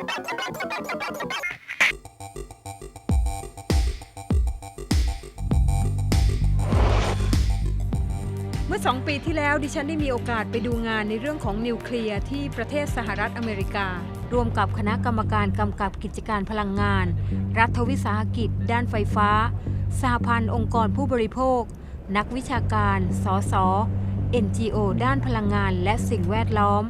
เมื่อสองปีที่แล้วดิฉันได้มีโอกาสไปดูงานในเรื่องของนิวเคลียร์ที่ประเทศสหรัฐอเมริกา ร่วมกับคณะกรรมการกำกับกิจการพลังงาน รัฐวิสาหกิจ ด้านไฟฟ้าสหพันธ์องค์กรผู้บริโภค นักวิชาการ สส NGO ด้านพลังงานและสิ่งแวดล้อม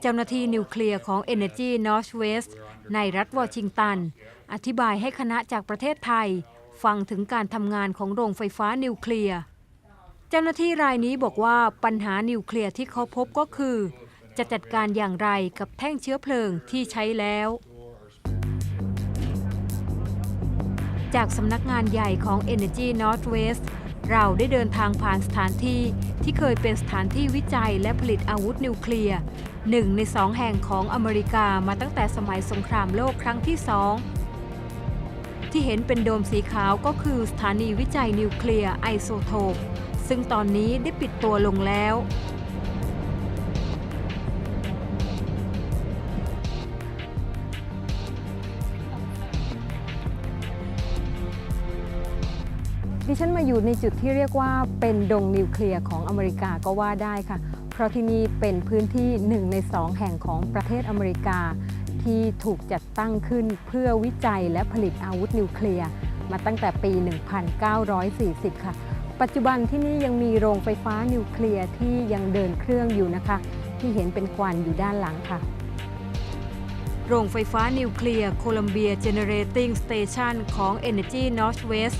เจ้าหน้าที่นิวเคลียร์ของ Energy Northwest ในรัฐวอชิงตัน อธิบายให้คณะจากประเทศไทย ฟังถึงการทำงานของโรงไฟฟ้านิวเคลียร์ เจ้าหน้าที่รายนี้บอกว่าปัญหานิวเคลียร์ที่เขาพบก็คือ จะจัดการอย่างไรกับแท่งเชื้อเพลิงที่ใช้แล้ว จากสำนักงานใหญ่ของ Energy Northwest เราได้เดินทางผ่านสถานที่ที่เคยเป็นสถานที่วิจัยและผลิตอาวุธนิวเคลียร์ หนึ่งในสองแห่งของอเมริกามาตั้งแต่สมัยสงครามโลกครั้งที่สองที่เห็นเป็นโดมสีขาวก็คือสถานีวิจัยนิวเคลียร์ไอโซโทปซึ่งตอนนี้ได้ปิดตัวลงแล้ว ดิฉันมาอยู่ในจุดที่เรียกว่าเป็นดงนิวเคลียร์ของอเมริกาก็ว่าได้ค่ะ ราะที่นี่เป็นพื้นที่หนึ่งในสองแห่งของประเทศอเมริกา ที่ถูกจัดตั้งขึ้นเพื่อวิจัยและผลิตอาวุธนิวเคลียร์มาตั้งแต่ปี 1940 ค่ะ ปัจจุบันที่นี่ยังมีโรงไฟฟ้านิวเคลียร์ที่ยังเดินเครื่องอยู่นะคะ ที่เห็นเป็นควันอยู่ด้านหลังค่ะ โรงไฟฟ้านิวเคลียร์โคลัมเบียเจเนเรติ n งสเตชันของ Energy Northwest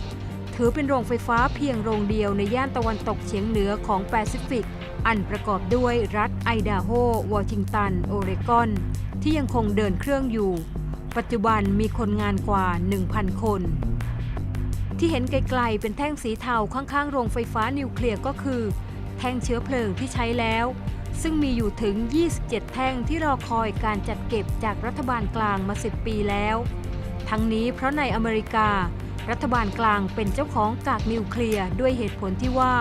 ถือเป็นโรงไฟฟ้าเพียงโรงเดียวในย่านตะวันตกเฉียงเหนือของแปซิฟิก อันประกอบด้วยรัฐไอดาโฮ วอชิงตัน โอเรกอน ที่ยังคงเดินเครื่องอยู่ ปัจจุบันมีคนงานกว่า 1,000 คน ที่เห็นไกลๆเป็นแท่งสีเทาข้างๆ โรงไฟฟ้านิวเคลียร์ก็คือ แท่งเชื้อเพลิงที่ใช้แล้ว ซึ่งมีอยู่ถึง 27 แท่งที่รอคอยการจัดเก็บจากรัฐบาลกลางมา 10 ปีแล้ว ทั้งนี้เพราะในอเมริกา รัฐบาลกลางเป็นเจ้าของกากนิวเคลียร์ด้วยเหตุผลที่ว่า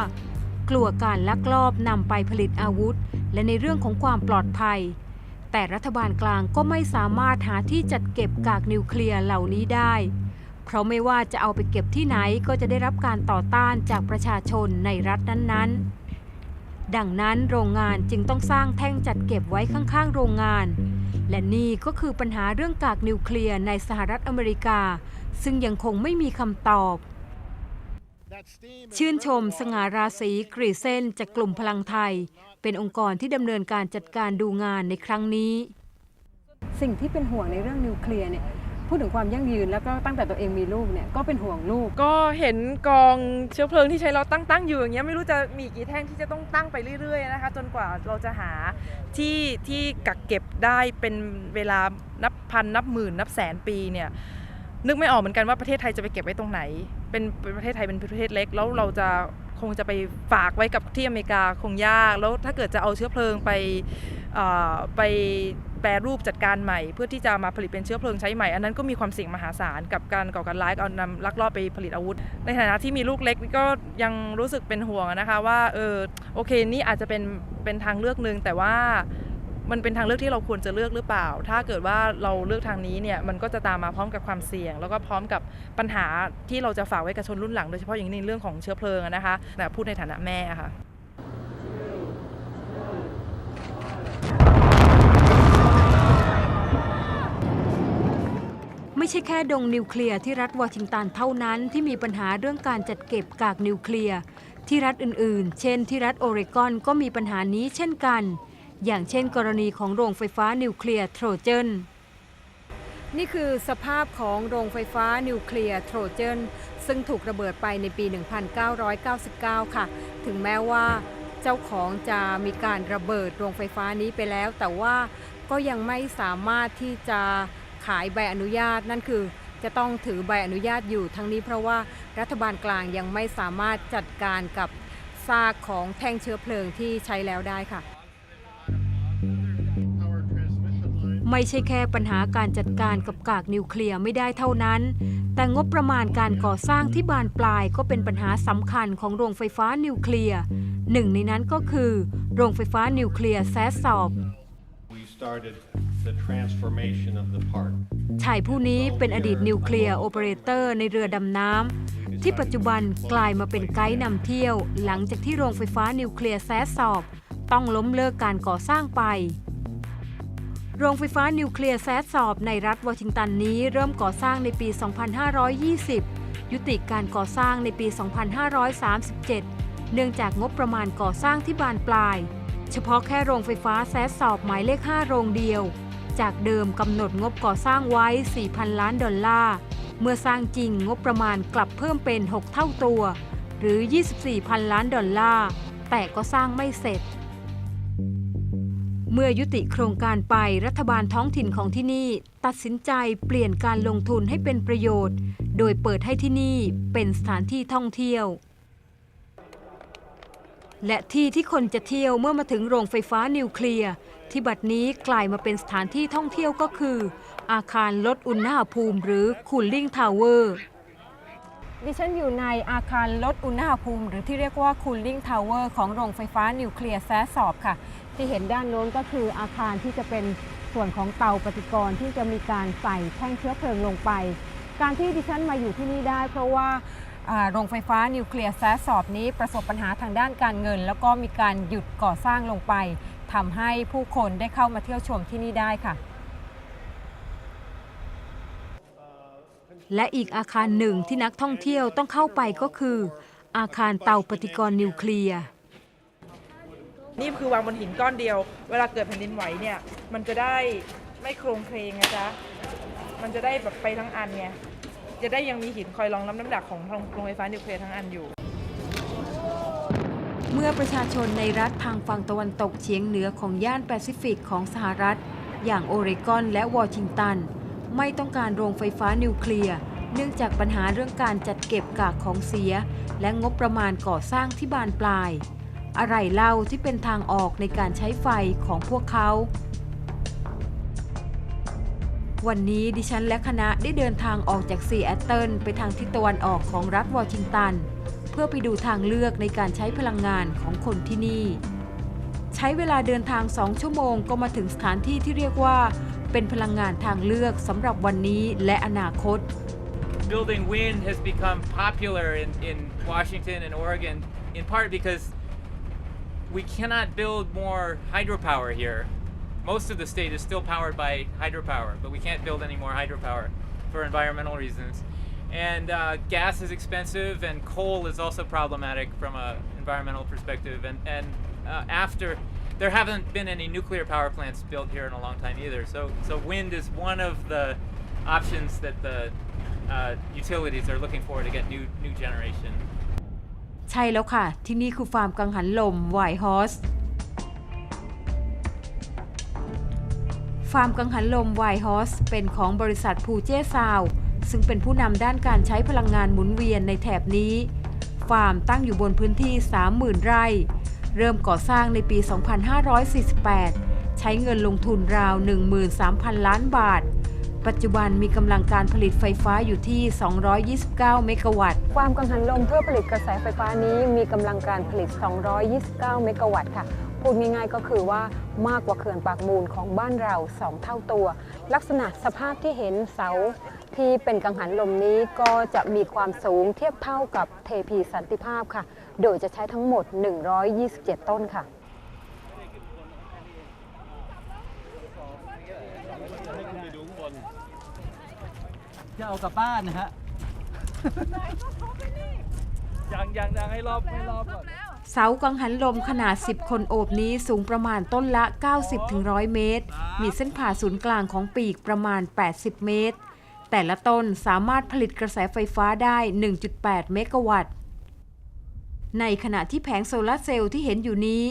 กลัวการลักลอบนำไปผลิตอาวุธ และในเรื่องของความปลอดภัย แต่รัฐบาลกลางก็ไม่สามารถหาที่จัดเก็บกากนิวเคลียร์เหล่านี้ได้ เพราะไม่ว่าจะเอาไปเก็บที่ไหนก็จะได้รับการต่อต้านจากประชาชนในรัฐนั้นๆ ดังนั้นโรงงานจึงต้องสร้างแท่งจัดเก็บไว้ข้างๆ โรงงาน และนี่ก็คือปัญหาเรื่องกากนิวเคลียร์ในสหรัฐอเมริกา ซึ่งยังคงไม่มีคำตอบ ชื่นชมสง่าราศีกรีเซนจากกลุ่มพลังไทย เป็นองค์กรที่ดำเนินการจัดการดูงานในครั้งนี้ สิ่งที่เป็นห่วงในเรื่องนิวเคลียร์เนี่ยพูดถึงความยั่งยืนแล้วก็ตั้งแต่ตัวเองมีลูกเนี่ยก็เป็นห่วงลูก ก็เห็นกองเชื้อเพลิงที่ใช้เราตั้งตั้งๆอยู่อย่างเงี้ยไม่รู้จะมีกี่แท่งที่จะต้องตั้งไปเรื่อยๆนะคะจนกว่าเราจะหาที่ที่กักเก็บได้เป็นเวลานับพันนับหมื่นนับแสนปีเนี่ย นึกไม่ออกเหมือนกันว่าประเทศไทยจะไปเก็บไว้ตรงไหน เป็นประเทศไทยเป็นประเทศเล็ก แล้วเราจะคงจะไปฝากไว้กับที่อเมริกาคงยาก แล้วถ้าเกิดจะเอาเชื้อเพลิงไปไปแปรรูปจัดการใหม่ เพื่อที่จะมาผลิตเป็นเชื้อเพลิงใช้ใหม่ อันนั้นก็มีความเสี่ยงมหาศาลกับการก่อการร้ายเอานำลักลอบไปผลิตอาวุธ ในฐานะที่มีลูกเล็กก็ยังรู้สึกเป็นห่วงนะคะว่าเออโอเคนี่อาจจะเป็นเป็นทางเลือกหนึ่งแต่ว่า มันเป็นทางเลือกที่เราควรจะเลือกหรือเปล่า ถ้าเกิดว่าเราเลือกทางนี้เนี่ยมันก็จะตามมาพร้อมกับความเสี่ยง แล้วก็พร้อมกับปัญหาที่เราจะฝากไว้กับชนรุ่นหลังโดยเฉพาะอย่างยิ่งในเรื่องของเชื้อเพลิงนะคะแต่พูดในฐานะแม่ค่ะไม่ใช่แค่ดงนิวเคลียร์ที่รัฐวอชิงตันเท่านั้นที่มีปัญหาเรื่องการจัดเก็บกากนิวเคลียร์ ที่รัฐอื่นๆ เช่นที่รัฐโอเรกอนก็มีปัญหานี้เช่นกัน อย่างเช่นกรณีของโรงไฟฟ้านิวเคลียร์โทรเจนนี่คือสภาพของโรงไฟฟ้านิวเคลียร์โทรเจนซึ่งถูกระเบิดไปในปี 1999 ค่ะ ถึงแม้ว่าเจ้าของจะมีการระเบิดโรงไฟฟ้านี้ไปแล้ว แต่ว่าก็ยังไม่สามารถที่จะขายใบอนุญาตนั่นคือจะต้องถือใบอนุญาตอยู่ทั้งนี้เพราะว่ารัฐบาลกลางยังไม่สามารถจัดการกับซากของแท่งเชื้อเพลิงที่ใช้แล้วได้ค่ะ ไม่ใช่แค่ปัญหาการจัดการกับกากนิวเคลียร์ไม่ได้เท่านั้น แต่งบประมาณการก่อสร้างที่บานปลายก็เป็นปัญหาสำคัญของโรงไฟฟ้านิวเคลียร์หนึ่งในนั้นก็คือ โรงไฟฟ้านิวเคลียร์แซสซอบ We started the transformation of the park. ชายผู้นี้เป็นอดีตนิวเคลียร์โอเปอเรเตอร์ในเรือดำน้ำที่ปัจจุบันกลายมาเป็นไกด์นำเที่ยว หลังจากที่โรงไฟฟ้านิวเคลียร์แซสซอบต้องล้มเลิกการก่อสร้างไป โรงไฟฟ้านิวเคลียร์แซดสอบในรัฐวอชิงตันนี้เริ่มก่อสร้างในปี 2520 ยุติการก่อสร้างในปี 2537 เนื่องจากงบประมาณก่อสร้างที่บานปลาย เฉพาะแค่โรงไฟฟ้าแซดสอบหมายเลข 5 โรงเดียว จากเดิมกำหนดงบก่อสร้างไว้ 4,000 ล้านดอลลาร์ เมื่อสร้างจริงงบประมาณกลับเพิ่มเป็น 6 เท่าตัว หรือ 24,000 ล้านดอลลาร์ แต่ก็สร้างไม่เสร็จ เมื่อยุติโครงการไปรัฐบาลท้องถิ่นของที่นี่ ตัดสินใจเปลี่ยนการลงทุนให้เป็นประโยชน์ โดยเปิดให้ที่นี่เป็นสถานที่ท่องเที่ยว และที่ที่คนจะเที่ยวเมื่อมาถึงโรงไฟฟ้านิวเคลียร์ที่บัดนี้กลายมาเป็นสถานที่ท่องเที่ยวก็คือ อาคารลดอุณหภูมิ หรือ Cooling Tower ดิฉันอยู่ในอาคารลดอุณหภูมิ หรือที่เรียกว่า Cooling Tower ของโรงไฟฟ้านิวเคลียร์แซสอบค่ะ ที่เห็นด้านโน้นก็คืออาคารที่จะเป็นส่วนของเตาปฏิกรณ์ที่จะมีการใส่แท่งเชื้อเพลิงลงไป การที่ดิฉันมาอยู่ที่นี่ได้ เพราะว่าโรงไฟฟ้านิวเคลียร์แซสซอบนี้ประสบปัญหาทางด้านการเงิน แล้วก็มีการหยุดก่อสร้างลงไปทำให้ผู้คนได้เข้ามาเที่ยวชมที่นี่ได้ค่ะ และอีกอาคารหนึ่งที่นักท่องเที่ยวต้องเข้าไปก็คือ อาคารเตาปฏิกรณ์นิวเคลียร์ นี่คือวางบนหินก้อนเดียว เวลาเกิดแผ่นดินไหวเนี่ย มันจะได้ไม่โครงเคลงนะจ๊ะ มันจะได้แบบไปทั้งอันไง จะได้ยังมีหินคอยรองรับน้ำหนักของโรงไฟฟ้านิวเคลียร์ทั้งอันอยู่ เมื่อประชาชนในรัฐทางฝั่งตะวันตกเฉียงเหนือของย่านแปซิฟิกของสหรัฐ อย่างโอเรกอนและวอชิงตัน ไม่ต้องการโรงไฟฟ้านิวเคลียร์เนื่องจากปัญหาเรื่องการจัดเก็บกากของเสีย และงบประมาณก่อสร้างที่บานปลาย อะไรเล่าที่เป็นทางออกในการใช้ไฟของพวกเขา วันนี้ดิฉันและคณะได้เดินทางออกจากซีแอตเทิลไปทางทิศตะวันออกของรัฐวอชิงตัน เพื่อไปดูทางเลือกในการใช้พลังงานของคนที่นี่ ใช้เวลาเดินทาง2ชั่วโมงก็มาถึงสถานที่ที่เรียกว่า เป็นพลังงานทางเลือกสำหรับวันนี้และอนาคต building wind has become popular in, in Washington and Oregon in part because we cannot build more hydropower here. Most of the state is still powered by hydropower, but we can't build any more hydropower for environmental reasons. And uh, gas is expensive, and coal is also problematic from an environmental perspective. And, and uh, after, there haven't been any nuclear power plants built here in a long time either. So, so wind is one of the options that the uh, utilities are looking for to get new new generation. ใช่แล้วค่ะ ที่นี่คือฟาร์มกังหันลมไวฮอสฟาร์มกังหันลมไวฮอสเป็นของบริษัทภูเจซาว ซึ่งเป็นผู้นำด้านการใช้พลังงานหมุนเวียนในแถบนี้ ฟาร์มตั้งอยู่บนพื้นที่ 30,000 ไร่ เริ่มก่อสร้างในปี 2548 ใช้เงินลงทุนราว 13,000 ล้านบาท ปัจจุบันมีกำลังการผลิตไฟฟ้าอยู่ที่ 229 เมกะวัตต์ ความกังหันลมเพื่อผลิตกระแสไฟฟ้านี้มีกำลังการผลิต 229 เมกะวัตต์ค่ะ พูดง่ายๆก็คือว่ามากกว่าเขื่อนปากมูลของบ้านเรา 2 เท่าตัว ลักษณะสภาพที่เห็นเสาที่เป็นกังหันลมนี้ก็จะมีความสูงเทียบเท่ากับเทพีสันติภาพค่ะ โดยจะใช้ทั้งหมด 127 ต้นค่ะ จะเอากลับบ้านนะฮะยังยังยังให้รอบให้รอบก่อน เสากังหันลมขนาด 10 คนโอบนี้สูงประมาณต้นละ 90-100 เมตร มีเส้นผ่าศูนย์กลางของปีกประมาณ 80 เมตร แต่ละต้นสามารถผลิตกระแสไฟฟ้าได้ 1.8 เมกะวัตต์ ในขณะที่แผงโซลาร์เซลล์ที่เห็นอยู่นี้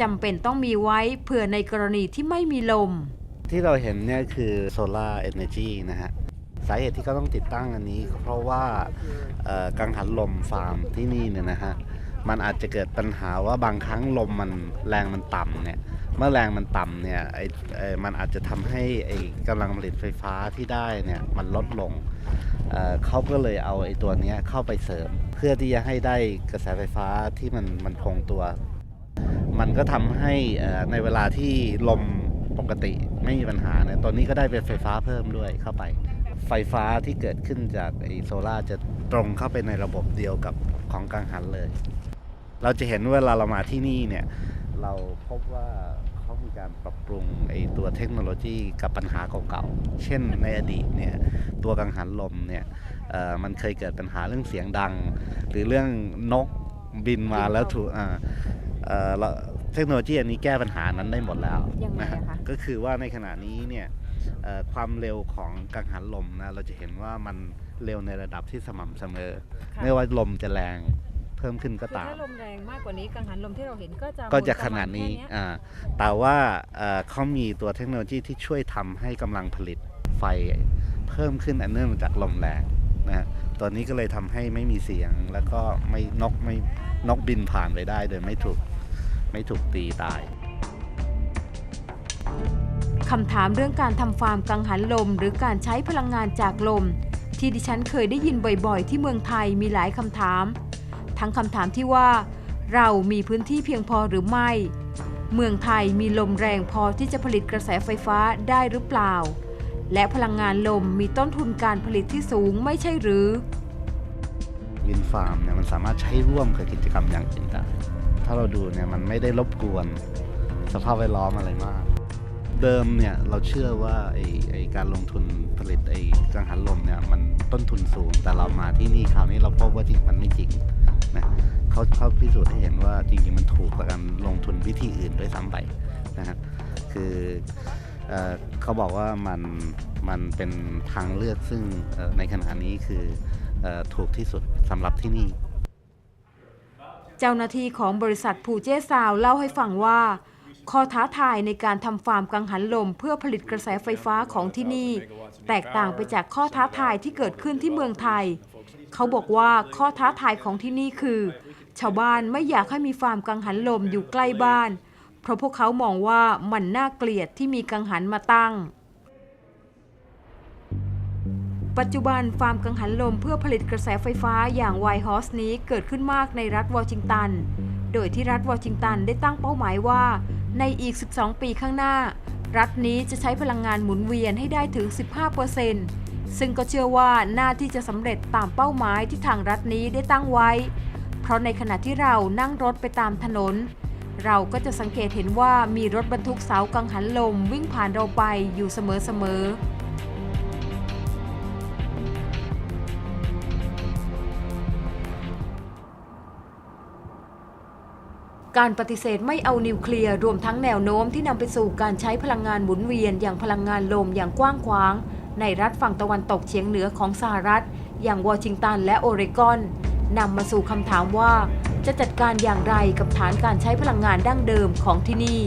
จำเป็นต้องมีไว้เผื่อในกรณีที่ไม่มีลม ที่เราเห็นเนี่ยคือโซลาร์เอเนจีนะฮะ สาเหตุที่เขาต้องติดตั้งอันนี้ เพราะว่ากังหันลมฟาร์มที่นี่เนี่ยนะฮะมันอาจจะเกิดปัญหาว่าบางครั้งลมมันแรงมันต่ำเนี่ยเมื่อแรงมันต่ำเนี่ยไอเอ่อมันอาจจะทำให้ไอกำลังผลิตไฟฟ้าที่ได้เนี่ยมันลดลงเเขาก็เลยเอาไอตัวนี้เข้าไปเสริม เพื่อที่จะให้ได้กระแสไฟฟ้าที่มันมันคงตัว มันก็ทำให้ในเวลาที่ลมปกติไม่มีปัญหาเนี่ยตอนนี้ก็ได้เป็นไฟฟ้าเพิ่มด้วยเข้าไป ไฟฟ้าที่เกิดขึ้นจากไอโซลาร์จะตรงเข้าไปในระบบเดียวกับของกังหันเลย เราจะเห็นเวลาเรามาที่นี่เนี่ย เราพบว่าเขามีการปรับปรุงไอตัวเทคโนโลยีกับปัญหาเก่าๆ เช่นในอดีตเนี่ยตัวกังหันลมเนี่ยเอ่อมันเคยเกิดปัญหาเรื่องเสียงดัง หรือเรื่องนกบินมาแล้วถูกอ่าเอ่อแล้วเทคโนโลยีอันนี้แก้ปัญหานั้นได้หมดแล้วยังไงนะฮะอะคะก็คือว่าในขณะนี้เนี่ยเอ่อ ความเร็วของกังหันลมนะเราจะเห็นว่ามันเร็วในระดับที่สม่ำเสมอ ไม่ว่าลมจะแรงเพิ่มขึ้นก็คือตามถ้าลมแรงมากกว่านี้กังหันลมที่เราเห็นก็จะก็จะหมุขนาดนี้ประมณแค่เยอ่าแต่ว่าเอ่อเขามีตัวเทคโนโลยีที่ช่วยทำให้กำลังผลิตไฟเพิ่มขึ้นอันเนื่องมาจากลมแรงนะฮะตัวนี้ก็เลยทำให้ไม่มีเสียงแล้วก็ไม่นกไม่นกบินผ่านไปได้โดยไม่ถูกไม่ถูกตีตาย คำถามเรื่องการทำฟาร์มกังหันลม หรือการใช้พลังงานจากลม ที่ดิฉันเคยได้ยินบ่อยๆ ที่เมืองไทยมีหลายคำถาม ทั้งคำถามที่ว่า เรามีพื้นที่เพียงพอหรือไม่ เมืองไทยมีลมแรงพอที่จะผลิตกระแสไฟฟ้าได้หรือเปล่า และพลังงานลมมีต้นทุนการผลิตที่สูงไม่ใช่หรือวินฟาร์มเนี่ยมันสามารถใช้ร่วมกับกิจกรรมอย่างอื่นได้ถ้าเราดูเนี่ยมันไม่ได้รบกวน สภาพแวดล้อมอะไรมาก เดิมเนี่ยเราเชื่อว่าไอไอการลงทุนผลิตไอกังหันลมเนี่ยมันต้นทุนสูง แต่เรามาที่นี่คราวนี้เราพบว่าจริงมันไม่จริงนะเขาเขาพิสูจน์ให้เห็นว่าจริงๆมันถูกกว่าการลงทุนวิธีอื่นด้วยซ้ำไปนะฮะคือเออเขาบอกว่ามันมันเป็นทางเลือกซึ่งในขณะนี้คือเออถูกที่สุดสำหรับที่นี่ เจ้าหน้าที่ของบริษัทผูเจซาวเล่าให้ฟังว่า ข้อท้าทายในการทำฟาร์มกังหันลม เพื่อผลิตกระแสไฟฟ้าของที่นี่ แตกต่างไปจากข้อท้าทายที่เกิดขึ้นที่เมืองไทย เขาบอกว่าข้อท้าทายของที่นี่คือ ชาวบ้านไม่อยากให้มีฟาร์มกังหันลมอยู่ใกล้บ้าน เพราะพวกเขามองว่ามันน่าเกลียดที่มีกังหันมาตั้ง ปัจจุบันฟาร์มกังหันลมเพื่อผลิตกระแสไฟฟ้าอย่างไวฮอสนี้เกิดขึ้นมากในรัฐวอชิงตัน โดยที่รัฐวอชิงตันได้ตั้งเป้าหมายว่า ในอีก 12 ปีข้างหน้า รัฐนี้จะใช้พลังงานหมุนเวียนให้ได้ถึง 15%ซึ่งก็เชื่อว่าน่าที่จะสำเร็จตามเป้าหมายที่ทางรัฐนี้ได้ตั้งไว้ เพราะในขณะที่เรานั่งรถไปตามถนน เราก็จะสังเกตเห็นว่ามีรถบรรทุกเสากังหันลมวิ่งผ่านเราไปอยู่เสมอๆ การปฏิเสธไม่เอานิวเคลียร์รวมทั้งแนวโน้มที่นำไปสู่การใช้พลังงานหมุนเวียนอย่างพลังงานลมอย่างกว้างขวาง ในรัฐฝั่งตะวันตกเฉียงเหนือของสหรัฐ อย่างวอชิงตันและโอเรกอนนำมาสู่คำถามว่า จะจัดการอย่างไรกับฐานการใช้พลังงานดั้งเดิมของที่นี่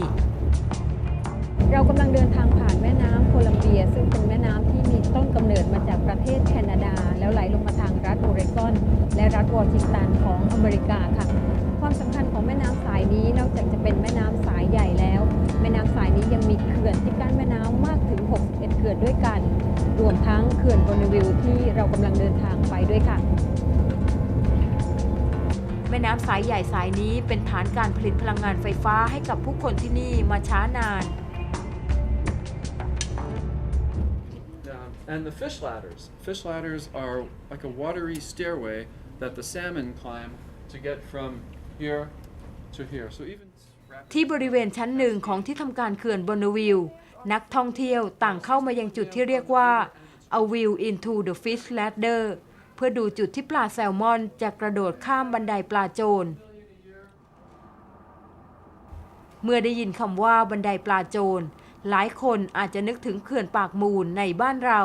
เรากำลังเดินทางผ่านแม่น้ำโคลัมเบีย ซึ่งเป็นแม่น้ำที่มีต้นกำเนิดมาจากประเทศแคนาดา แล้วไหลลงมาทางรัฐโอเรกอน และรัฐวอชิงตันของอเมริกาค่ะ ความสำคัญของแม่น้ำสายนี้นอกจากจะเป็นแม่น้ำสายใหญ่แล้ว แม่น้ำสายนี้ยังมีเขื่อนที่กั้นแม่น้ำมากถึง 61 เขื่อนด้วยกัน รวมทั้งเขื่อนบอนวิลที่เรากำลังเดินทางไปด้วยค่ะ แม่น้ำสายใหญ่สายนี้เป็นฐานการผลิตพลังงานไฟฟ้าให้กับผู้คนที่นี่มาช้านาน and the fish ladders. Fish ladders are like a watery stairway that the salmon climb to get from here to here. So even ที่บริเวณชั้นหนึ่งของที่ทำการเขื่อนบอนวิลนักท่องเที่ยวต่างเข้ามายังจุดที่เรียกว่า a view into the fish ladder เพื่อดูจุดที่ปลาแซลมอนจะกระโดดข้ามบันไดปลาโจร เมื่อได้ยินคำว่าบันไดปลาโจร หลายคนอาจจะนึกถึงเขื่อนปากมูลในบ้านเรา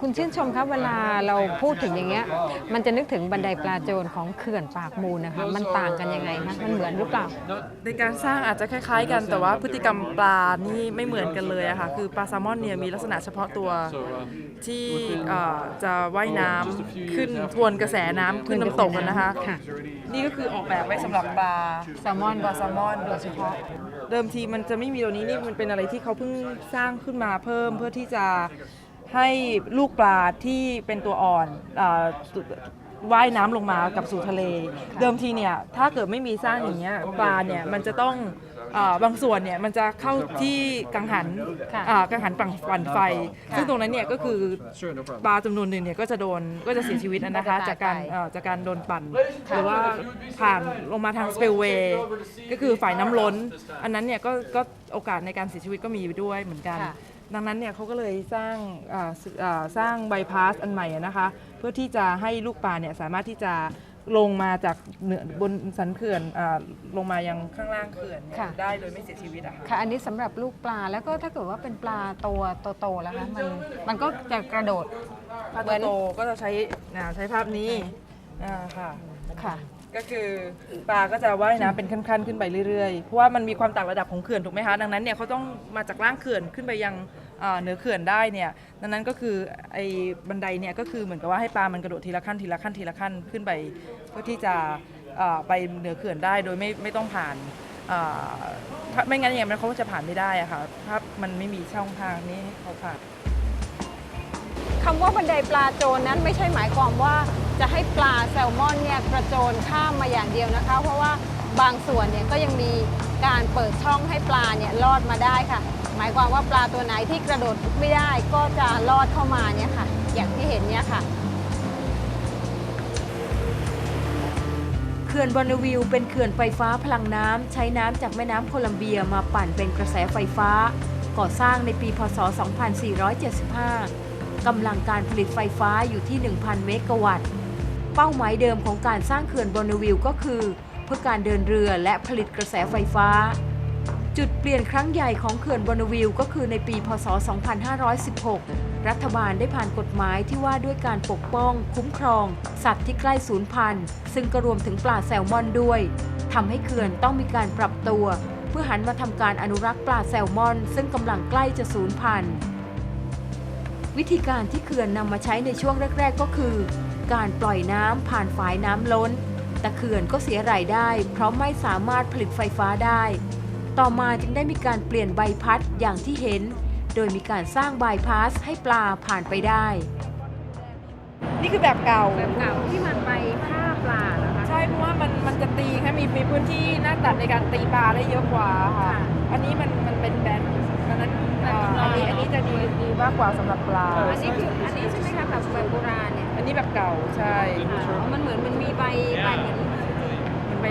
คุณชื่นชมครับเวลาเราพูดถึงอย่างเงี้ย มันจะนึกถึงบันไดปลาโจรของเขื่อนปากมูลนะคะ มันต่างกันยังไงคะมันเหมือนหรือเปล่า ในการสร้างอาจจะคล้ายๆ กันแต่ว่าพฤติกรรมปลานี่ไม่เหมือนกันเลยอะค่ะคือปลาแซลมอนเนี่ยมีลักษณะเฉพาะตัว so um, ที่เอ่อจะว่ายน้ำขึ้นทวนกระแสน้ำขึ้นน้ำตกอะนะคะ ค่ะ นี่ก็คือออกแบบไว้สำหรับปลา แซลมอน ปลาแซลมอนโดยเฉพาะ เดิมทีมันจะไม่มีตัวนี้นี่มันเป็นอะไรที่เขาเพิ่งสร้างขึ้นมาเพิ่มเพื่อที่จะ ให้ลูกปลาที่เป็นตัวอ่อนอาว่ายน้ำลงมากับสู่ทะเล เดิมทีเนี่ยถ้าเกิดไม่มีสร้างอย่างเงี้ยปลาเนี่ยมันจะต้องอ่าบางส่วนเนี่ยมันจะเข้าที่กังหันค่ะ อ่ากังหันฝั่งฝั่นไฟค่ะซึ่งตรงนั้นเนี่ยก็คือ Sure, no problem. ปลาจำนวนหนึ่งเนี่ยก็จะโดนก็จะเสียชีวิตนะคะ ก็จะตายจากการไป เอ่อจากการโดนปั่น หรือว่าผ่านลงมาทางสเปลเวย์ก็คือฝ่ายน้ำล้น อันนั้นเนี่ยก็ก็โอกาสในการเสียชีวิตก็มีด้วยเหมือนกัน ค่ะ ดังนั้นเนี่ยเขาก็เลยสร้างอ่าสอ่าสร้างบายพาสอันใหม่อะนะคะ เพื่อที่จะให้ลูกปลาเนี่ยสามารถที่จะลงมาจากเหนือบนสันเขื่อนอาลงมายังข้างล่างเขื่อนเนี่ยค่ะ ได้โดยไม่เสียชีวิตอะค่ะ ค่ะ อันนี้สำหรับลูกปลาแล้วก็ถ้าเกิดว่าเป็นปลาตัวโตๆแล้วคะมันมันก็จะกระโดด ปลาเหมือนโตๆก็จะใช้อ่าใช้ภาพนี้ อ่าค่ะ ค่ะ ก็คือปลาก็จะว่ายน้ำเป็นขั้นๆขึ้นไปเรื่อยๆ เพราะว่ามันมีความต่างระดับของเขื่อนถูกไหมคะ ดังนั้นเนี่ยเขาต้องมาจากล่างเขื่อนขึ้นไปยังเอ่อเหนือเขื่อนได้เนี่ย ดังนั้นก็คือไอ้บันไดเนี่ยก็คือเหมือนกับว่าให้ปลามันกระโดดทีละขั้นทีละขั้นทีละขั้นขึ้นไป เพื่อที่จะเอ่อไปเหนือเขื่อนได้โดยไม่ไม่ต้องผ่านเอ่อถ้าไม่งั้นอย่างนั้นเขาก็จะผ่านไม่ได้อะค่ะ ถ้ามันไม่มีช่องทางนี้ให้เขาผ่าน คำว่าบันไดปลาโจรนั้นไม่ใช่หมายความว่าจะให้ปลาแซลมอนเนี่ยกระโจนข้ามมาอย่างเดียวนะคะ เพราะว่าบางส่วนเนี่ยก็ยังมีการเปิดช่องให้ปลาเนี่ยลอดมาได้ค่ะ หมายความว่าปลาตัวไหนที่กระโดดไม่ได้ก็จะลอดเข้ามาเนี่ยค่ะ อย่างที่เห็นเนี่ยค่ะเขื่อนบอนวิวเป็นเขื่อนไฟฟ้าพลังน้ำใช้น้ำจากแม่น้ำโคลัมเบียมาปั่นเป็นกระแสไฟฟ้า ก่อสร้างในปีพศ 2475 กำลังการผลิตไฟฟ้าอยู่ที่ 1,000 เมกะวัตต์ เป้าหมายเดิมของการสร้างเขื่อนบอนวิวก็คือ เพื่อการเดินเรือและผลิตกระแสไฟฟ้า จุดเปลี่ยนครั้งใหญ่ของเขื่อนบอนวิวก็คือในปี พศ 2516 รัฐบาลได้ผ่านกฎหมายที่ว่าด้วยการปกป้อง คุ้มครอง สัตว์ที่ใกล้สูญพันธุ์ ซึ่งก็รวมถึงปลาแซลมอนด้วยทำให้เขื่อนต้องมีการปรับตัว เพื่อหันมาทำการอนุรักษ์ปลาแซลมอน ซึ่งกำลังใกล้จะสูญพันธุ์ วิธีการที่เขื่อนนำมาใช้ในช่วงแรก ๆ ก็คือ การปล่อยน้ำผ่านฝายน้ำล้น แต่เขื่อนก็เสียรายได้ เพราะไม่สามารถผลิตไฟฟ้าได้ ต่อมาจึงได้มีการเปลี่ยนใบพัดอย่างที่เห็น โดยมีการสร้างบายพาสให้ปลาผ่านไปได้ นี่คือแบบเก่า แบบเก่าที่มันไปฆ่าปลาเหรอคะ ใช่เพราะว่ามันมันจะตีแค่มีมีพื้นที่หน้าตัดในการตีปลาได้เยอะกว่าค่ะค่ะอันนี้มันมันเป็นแบนดังนั้นเอ่ออันนี้อันนี้จะดีดี มากกว่าสำหรับปลา อันนี้คืออันนี้ใช่ไหมคะแบบแบบโบราณเนี่ยอันนี้แบบเก่าใช่อ๋อมันเหมือนมันมีใบใบเหมือนมันไป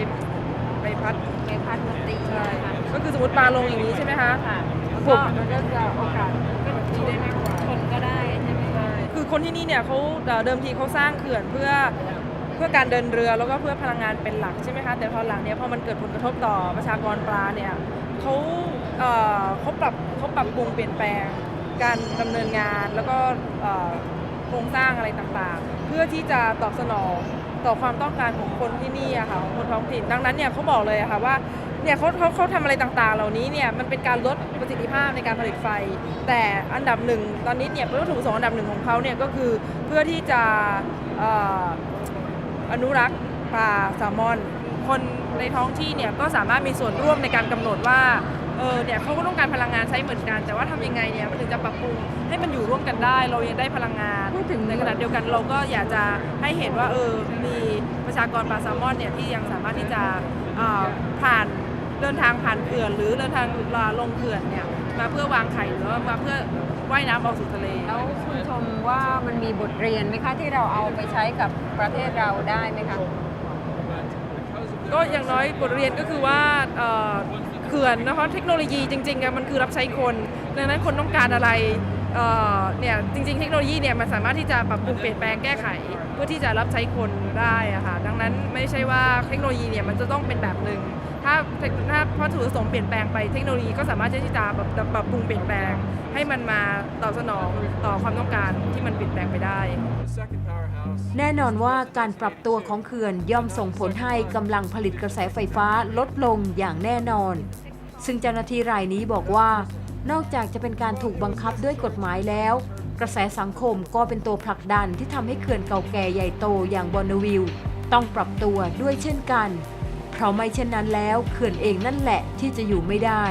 ไปพัดใบพัดมาตีใช่นะคะก็คือสมมติปลาลงอย่างนี้ใช่ไหมคะค่ะกบมันก็จะโอกาสก็ตีได้มากกว่าชนก็ได้ใช่ไหมคะคือคนที่นี่เนี่ยเขาเอ่อเดิมทีเขาสร้างเขื่อนเพื่อเพื่อการเดินเรือแล้วก็เพื่อพลังงานเป็นหลักใช่ไหมคะแต่พอหลังเนี่ยพอมันเกิดผลกระทบต่อประชากรปลาเนี่ยเขาเอ่อเขาปรับเขาปรับปรุงเปลี่ยนแปลง การดำเนินงานแล้วก็โครงสร้างอะไรต่างๆ เพื่อที่จะตอบสนองต่อความต้องการของคนที่นี่อะค่ะของคนท้องถิ่นดังนั้นเนี่ยเขาบอกเลยอะค่ะว่าเนี่ยเขาเขาเขาทำอะไรต่างๆ เหล่านี้เนี่ยมันเป็นการลดประสิทธิภาพในการผลิตไฟ แต่อันดับหนึ่งตอนนี้เนี่ยวัตถุประสงค์อันดับหนึ่งของเขาเนี่ยก็คือเพื่อที่จะเอ่ออนุรักษ์ปลาแซลมอน คนในท้องที่เนี่ยก็สามารถมีส่วนร่วมในการกำหนดว่า เออเนี่ยเขาก็ต้องการพลังงานใช้เหมือนกัน แต่ว่าทำยังไงเนี่ยมันถึงจะปรับปรุงให้มันอยู่ร่วมกันได้ เรายังได้พลังงานพูดถึงในขณะเดียวกันเราก็อยากจะให้เห็นว่าเออมีประชากรปลาแซลมอนเนี่ยที่ยังสามารถที่จะออผ่านเดินทางผ่านเขื่อนหรือเดินทางลงเขื่อนเนี่ยมาเพื่อวางไข่หรือว่ามาเพื่อว่ายน้ำออกสู่ทะเล แล้วคุณชมว่ามันมีบทเรียนไหมคะที่เราเอาไปใช้กับประเทศเราได้ไหมคะ ก็อย่างน้อยบทเรียนก็คือว่าเขื่อนนะคะเทคโนโลยีจริงๆมันคือรับใช้คน ดังนั้นคนต้องการอะไรเนี่ยจริง ๆ เทคโนโลยีเนี่ยมันสามารถที่จะปรับปรุงเปลี่ยนแปลงแก้ไข เพื่อที่จะรับใช้คนได้อะค่ะดังนั้นไม่ใช่ว่าเทคโนโลยีเนี่ยมันจะต้องเป็นแบบหนึ่งถ้าถ้าวัตถุประสงค์เปลี่ยนแปลงไปเทคโนโลยีก็สามารถที่จะปรับปรับปรุงเปลี่ยนแปลง ให้มันมาตอบสนองต่อความต้องการที่มันเปลี่ยนแปลงไปได้ แน่นอนว่าการปรับตัวของเขื่อนย่อมส่งผลให้กำลังผลิตกระแสไฟฟ้าลดลงอย่างแน่นอน ซึ่งเจ้าหน้าที่รายนี้บอกว่า นอกจากจะเป็นการถูกบังคับด้วยกฎหมายแล้ว กระแสสังคมก็เป็นตัวผลักดันที่ทำให้เขื่อนเก่าแก่ใหญ่โตอย่างบอนวิวต้องปรับตัวด้วยเช่นกัน เพราะไม่เช่นนั้นแล้วเขื่อนเองนั่นแหละที่จะอยู่ไม่ได้